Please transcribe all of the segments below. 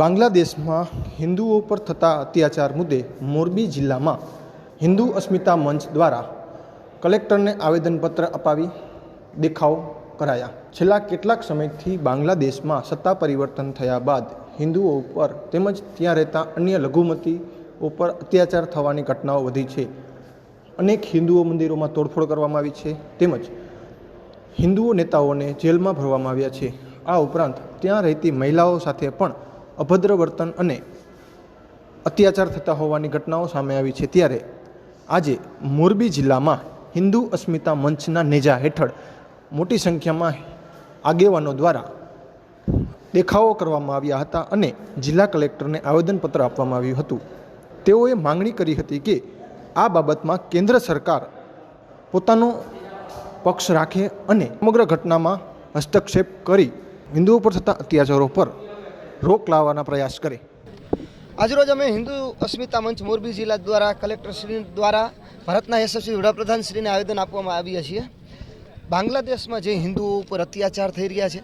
બાંગ્લાદેશમાં હિન્દુઓ પર થતા અત્યાચાર મુદ્દે મોરબી જિલ્લામાં હિન્દુ અસ્મિતા મંચ દ્વારા કલેક્ટરને આવેદનપત્ર અપાવી દેખાવ કરાયા. છેલ્લા કેટલાક સમયથી બાંગ્લાદેશમાં સત્તા પરિવર્તન થયા બાદ હિન્દુઓ ઉપર તેમજ ત્યાં રહેતા અન્ય લઘુમતીઓ ઉપર અત્યાચાર થવાની ઘટનાઓ વધી છે. અનેક હિન્દુઓ મંદિરોમાં તોડફોડ કરવામાં આવી છે તેમજ હિન્દુઓ નેતાઓને જેલમાં ભરવામાં આવ્યા છે. આ ઉપરાંત ત્યાં રહેતી મહિલાઓ સાથે પણ અભદ્ર વર્તન અને અત્યાચાર થતા હોવાની ઘટનાઓ સામે આવી છે. ત્યારે આજે મોરબી જિલ્લામાં હિન્દુ અસ્મિતા મંચના નેજા હેઠળ મોટી સંખ્યામાં આગેવાનો દ્વારા દેખાવો કરવામાં આવ્યા હતા અને જિલ્લા કલેક્ટરને આવેદનપત્ર આપવામાં આવ્યું હતું. તેઓએ માંગણી કરી હતી કે આ બાબતમાં કેન્દ્ર સરકાર પોતાનો પક્ષ રાખે અને સમગ્ર ઘટનામાં હસ્તક્ષેપ કરી હિન્દુઓ પર થતા અત્યાચારો પર રોક લાવવાના પ્રયાસ કરે. આજરોજ અમે હિન્દુ અસ્મિતા મંચ મોરબી જિલ્લા દ્વારા કલેક્ટર શ્રી દ્વારા ભારતના યશસ્વી વડાપ્રધાન શ્રીને આવેદન આપવામાં આવીએ છીએ. બાંગ્લાદેશમાં જે હિન્દુઓ ઉપર અત્યાચાર થઈ રહ્યા છે,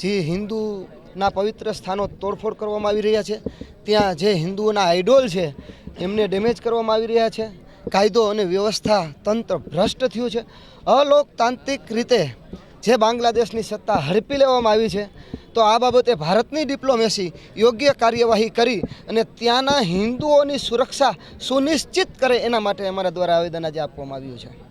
જે હિન્દુના પવિત્ર સ્થાનો તોડફોડ કરવામાં આવી રહ્યા છે, ત્યાં જે હિન્દુઓના આઈડોલ છે, એમને ડેમેજ કરવામાં આવી રહ્યા છે, કાયદો અને વ્યવસ્થા તંત્ર ભ્રષ્ટ થયું છે. અલોકતાંત્રિક રીતે જે બાંગ્લાદેશની સત્તા હડપી લેવામાં આવી છે તો આ બાબતે ભારતની ડિપ્લોમેસી યોગ્ય કાર્યવાહી કરી અને ત્યાંના હિન્દુઓની સુરક્ષા સુનિશ્ચિત કરે એના માટે અમારા દ્વારા આવેદન આજે આપવામાં આવ્યું છે.